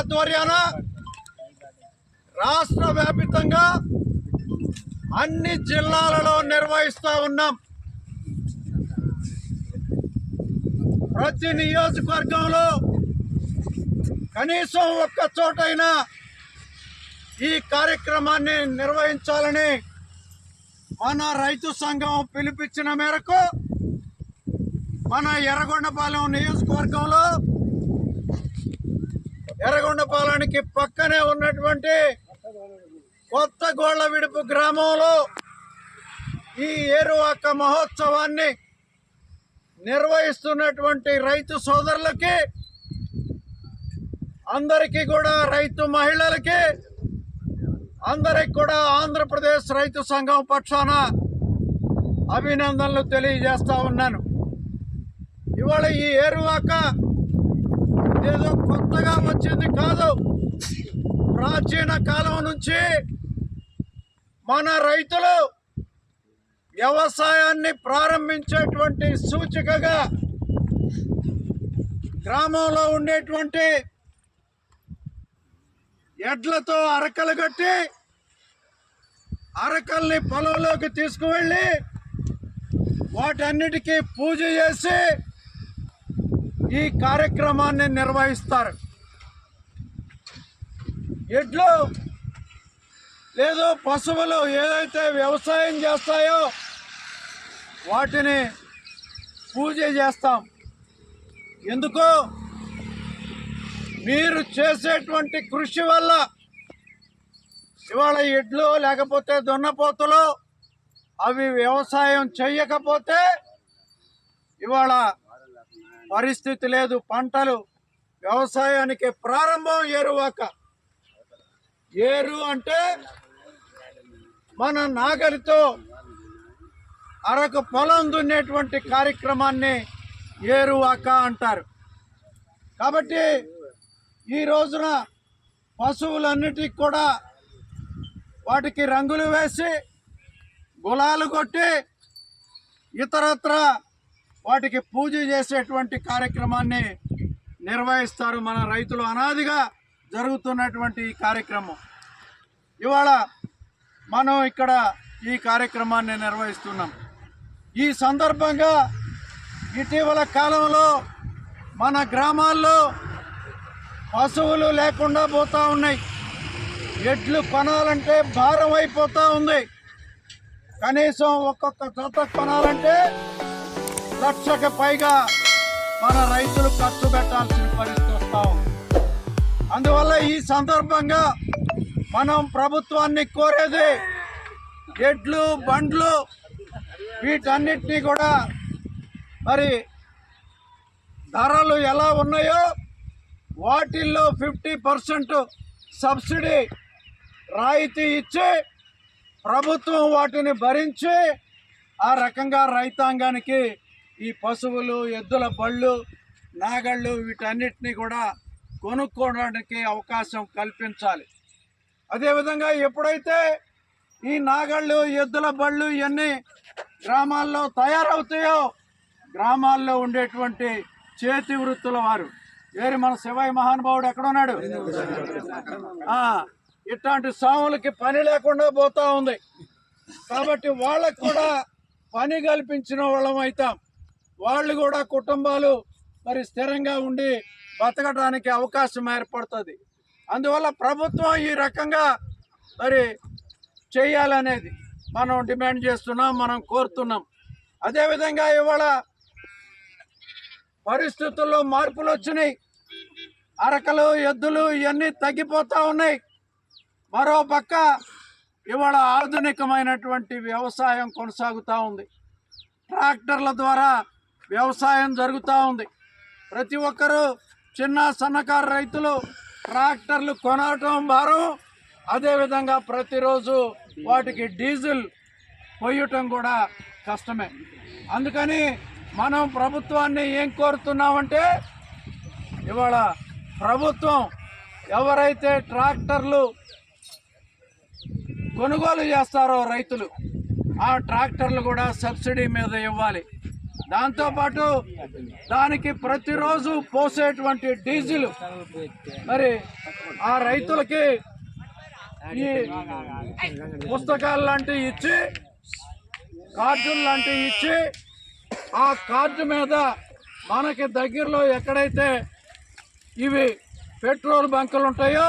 ఆధ్వర్యాన రాష్ట్ర వ్యాపితంగా అన్ని జిల్లాలలో నిర్వహిస్తూ ఉన్నాం. ప్రతి నియోజకవర్గంలో కనీసం ఒక్క చోటైనా ఈ కార్యక్రమాన్ని నిర్వహించాలని మన రైతు సంఘం పిలిపించిన మేరకు మన ఎర్రగొండపాలెం నియోజకవర్గంలో ఎర్రగొండపాలెంకి పక్కనే ఉన్నటువంటి కొత్త గోళ్ళ విడుపు గ్రామంలో ఈ ఏరువాక మహోత్సవాన్ని నిర్వహిస్తున్నటువంటి రైతు సోదరులకి అందరికీ కూడా రైతు మహిళలకి అందరికి కూడా ఆంధ్రప్రదేశ్ రైతు సంఘం పక్షాన అభినందనలు తెలియజేస్తా ఉన్నాను. ఇవాళ ఈ ఏరువాక ఏదో కొత్తగా వచ్చింది కాదు. ప్రాచీన కాలం నుంచి మన రైతులు వ్యవసాయాన్ని ప్రారంభించేటువంటి సూచికగా గ్రామంలో ఉండేటువంటి ఎడ్లతో అరకలు కట్టి అరకల్ని పొలంలోకి తీసుకువెళ్ళి వాటన్నిటికీ పూజ చేసి ఈ కార్యక్రమాన్ని నిర్వహిస్తారు. ఎడ్లు లేదు పశువులు ఏదైతే వ్యవసాయం చేస్తాయో వాటిని పూజ చేస్తాం. ఎందుకు మీరు చేసేటువంటి కృషి వల్ల ఇవాళ ఎడ్లు లేకపోతే దున్నపోతులు అవి వ్యవసాయం చేయకపోతే ఇవాళ పరిస్థితి లేదు. పంటలు వ్యవసాయానికి ప్రారంభం ఏరువాక. ఏరు అంటే మన నాగలితో అరకు పొలం దున్నేటువంటి కార్యక్రమాన్ని ఏరువాక అంటారు. కాబట్టి ఈ రోజున పశువులన్నిటికి కూడా వాటికి రంగులు వేసి గులాలు కొట్టి ఇతరత్ర వాటికి పూజ చేసేటువంటి కార్యక్రమాన్ని నిర్వహిస్తారు మన రైతులు అనాదిగా జరుగుతున్నటువంటి ఈ కార్యక్రమం. ఇవాళ మనం ఇక్కడ ఈ కార్యక్రమాన్ని నిర్వహిస్తున్నాం. ఈ సందర్భంగా ఇటీవల కాలంలో మన గ్రామాల్లో పశువులు లేకుండా పోతూ ఉన్నాయి. ఎడ్లు కొనాలంటే భారం అయిపోతూ ఉంది. కనీసం ఒక్కొక్క జత కొనాలంటే లక్షకి పైగా మన రైతులు ఖర్చు పెట్టాల్సిన పరిస్థితి వస్తాం. అందువల్ల ఈ సందర్భంగా మనం ప్రభుత్వాన్ని కోరేది ఎడ్లు బండ్లు వీటన్నిటినీ కూడా మరి ధరలు ఎలా ఉన్నాయో వాటిల్లో ఫిఫ్టీ పర్సెంట్ సబ్సిడీ రాయితీ ఇచ్చి ప్రభుత్వం వాటిని భరించి ఆ రకంగా రైతాంగానికి ఈ పశువులు ఎద్దుల బళ్ళు నాగళ్ళు వీటన్నిటిని కూడా కొనుక్కోవడానికి అవకాశం కల్పించాలి. అదేవిధంగా ఎప్పుడైతే ఈ నాగళ్ళు ఎద్దుల బళ్ళు ఇవన్నీ గ్రామాల్లో తయారవుతాయో గ్రామాల్లో ఉండేటువంటి చేతి వృత్తుల వారు. వేరు మన శివయ్య మహానుభావుడు ఎక్కడున్నాడు? ఇట్లాంటి సాములకి పని లేకుండా పోతా ఉంది. కాబట్టి వాళ్ళకు కూడా పని కల్పించిన వాళ్ళం అవుతాం. వాళ్ళు కూడా కుటుంబాలు మరి స్థిరంగా ఉండి బతకడానికి అవకాశం ఏర్పడుతుంది. అందువల్ల ప్రభుత్వం ఈ రకంగా మరి చేయాలనేది మనం డిమాండ్ చేస్తున్నాం మనం కోరుతున్నాం. అదేవిధంగా ఇవాళ పరిస్థితుల్లో మార్పులు వచ్చినాయి. అరకలు ఎద్దులు ఇవన్నీ తగ్గిపోతూ ఉన్నాయి. మరో పక్క ఇవాళ ఆధునికమైనటువంటి వ్యవసాయం కొనసాగుతూ ఉంది. ట్రాక్టర్ల ద్వారా వ్యవసాయం జరుగుతూ ఉంది. ప్రతి ఒక్కరూ చిన్న సన్నకారు రైతులు ట్రాక్టర్లు కొనటం భారం అదేవిధంగా ప్రతిరోజు వాటికి డీజిల్ పోయటం కూడా కష్టమే. అందుకని మనం ప్రభుత్వాన్ని ఏం కోరుతున్నామంటే ఇవాళ ప్రభుత్వం ఎవరైతే ట్రాక్టర్లు కొనుగోలు చేస్తారో రైతులు ఆ ట్రాక్టర్లు కూడా సబ్సిడీ మీద ఇవ్వాలి. దాంతోపాటు దానికి ప్రతిరోజు పోసేటువంటి డీజిల్. మరి ఆ రైతులకి ఈ పుస్తకాలు లాంటివి ఇచ్చి కార్డులు లాంటివి ఇచ్చి ఆ కార్డు మీద మనకి దగ్గరలో ఎక్కడైతే ఇవి పెట్రోల్ బంకులు ఉంటాయో